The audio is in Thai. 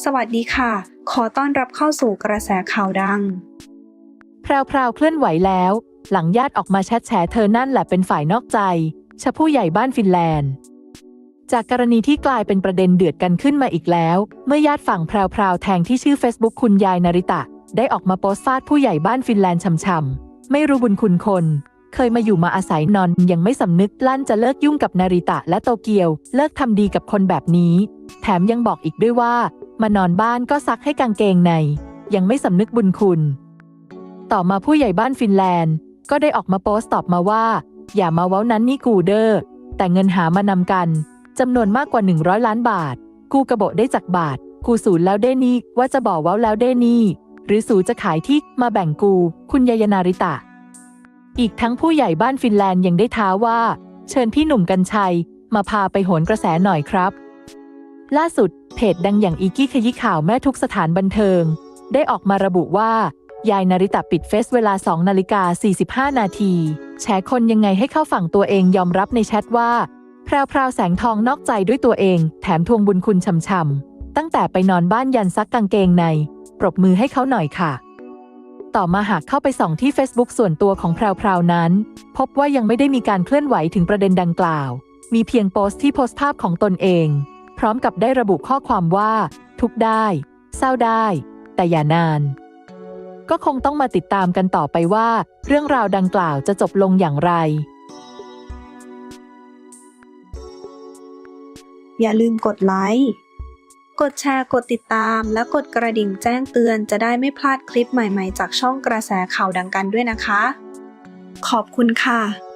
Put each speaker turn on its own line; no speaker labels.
สวัสดีค่ะ ขอต้อนรับเข้าสู่กระแสข่าวดัง
พราวพรวๆเคลื่อนไหวแล้ว หลังญาติออกมาแชทแฉเธอนั่นแหละเป็นฝ่ายนอกใจชะผู้ใหญ่บ้านฟินแลนด์ จากกรณีที่กลายเป็นประเด็นเดือดกันขึ้นมาอีกแล้ว เมื่อญาติฝั่งพราวพรวๆแทงที่ชื่อ Facebook คุณยายนาริตะ ได้ออกมาโพสต์ฟาดผู้ใหญ่บ้านฟินแลนด์ช่ำๆไม่รู้บุญคุณคน เคยมาอยู่มาอาศัยนอนยังไม่สำนึกลั่นจะเลิกยุ่งกับนาริตะและโตเกียว เลิกทำดีกับคนแบบนี้ แถมยังบอกอีกด้วยว่า มานอนบ้านก็ซักให้กางเกงใน ยังไม่สำนึกบุญคุณ ต่อมาผู้ใหญ่บ้านฟินแลนด์ ก็ได้ออกมาโพสต์ตอบมาว่า อย่ามาเว้านั้นนี่กูเดอร์แต่เงินหามานำกันจำนวนมากกว่า 100 ล้านบาท กูกระโบะได้จากบาท กูสูญแล้วได้นี่ว่าจะบอกเว้าแล้วได้นี่หรือสูจะขายที่มาแบ่งกู คุณยายนาริตะ อีกทั้งผู้ใหญ่บ้านฟินแลนด์ยังได้ท้าว่า เชิญพี่หนุ่มกัญชัย มาพาไปโหนกระแสหน่อยครับ ล่าสุด เพจดังอย่างอีกี้ขยี้ข่าวแม่ทุกสถานบันเทิง ได้ออกมาระบุว่า ยายนาริตะปิดเฟซเวลา 2 นาฬิกา 45 นาทีแฉคนยังไงให้เข้าฝั่งตัวเองยอมรับในแชทว่า แพรวพราวแสงทองนอกใจด้วยตัวเอง แถมทวงบุญคุณช่ำๆ ตั้งแต่ไปนอนบ้านยันซักกางเกงใน ปรบมือให้เขาหน่อยค่ะต่อมาหากเข้าไปส่องที่ Facebook ส่วนตัวของแพรวพราวนั้น พบว่ายังไม่ได้มีการเคลื่อนไหวถึงประเด็นดังกล่าว มีเพียงโพสต์ที่โพสต์ภาพของตนเอง ร้อมกับได้ระบุข้อความว่า ทุกได้ เศร้าได้ แต่อย่านาน ก็คงต้องมาติดตามกันต่อไปว่า เรื่องราวดังกล่าวจะจบลงอย่างไร
อย่าลืมกดไลค์กดแชร์กดติดตาม และกดกระดิ่งแจ้งเตือนจะได้ไม่พลาดคลิปใหม่ๆ จากช่องกระแสข่าวดังกันด้วยนะคะ ขอบคุณค่ะ